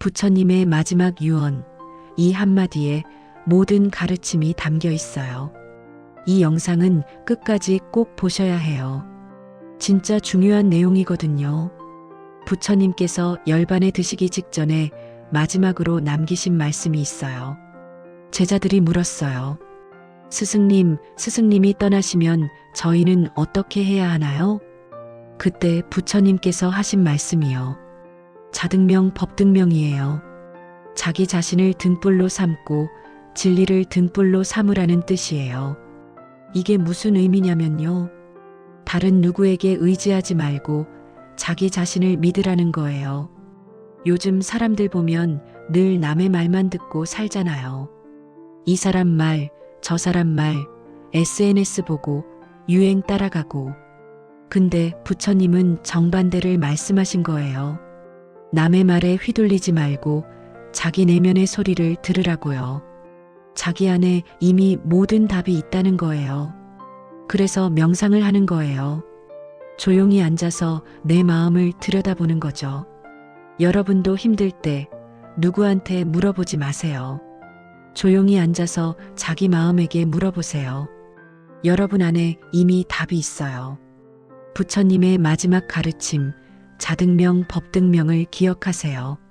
부처님의 마지막 유언, 이 한마디에 모든 가르침이 담겨 있어요. 이 영상은 끝까지 꼭 보셔야 해요. 진짜 중요한 내용이거든요. 부처님께서 열반에 드시기 직전에 마지막으로 남기신 말씀이 있어요. 제자들이 물었어요. 스승님, 스승님이 떠나시면 저희는 어떻게 해야 하나요? 그때 부처님께서 하신 말씀이요. 자등명 법등명이에요. 자기 자신을 등불로 삼고 진리를 등불로 삼으라는 뜻이에요. 이게 무슨 의미냐면요. 다른 누구에게 의지하지 말고 자기 자신을 믿으라는 거예요. 요즘 사람들 보면 늘 남의 말만 듣고 살잖아요. 이 사람 말, 저 사람 말, SNS 보고 유행 따라가고. 근데 부처님은 정반대를 말씀하신 거예요. 남의 말에 휘둘리지 말고 자기 내면의 소리를 들으라고요. 자기 안에 이미 모든 답이 있다는 거예요. 그래서 명상을 하는 거예요. 조용히 앉아서 내 마음을 들여다보는 거죠. 여러분도 힘들 때 누구한테 물어보지 마세요. 조용히 앉아서 자기 마음에게 물어보세요. 여러분 안에 이미 답이 있어요. 부처님의 마지막 가르침, 자등명, 법등명을 기억하세요.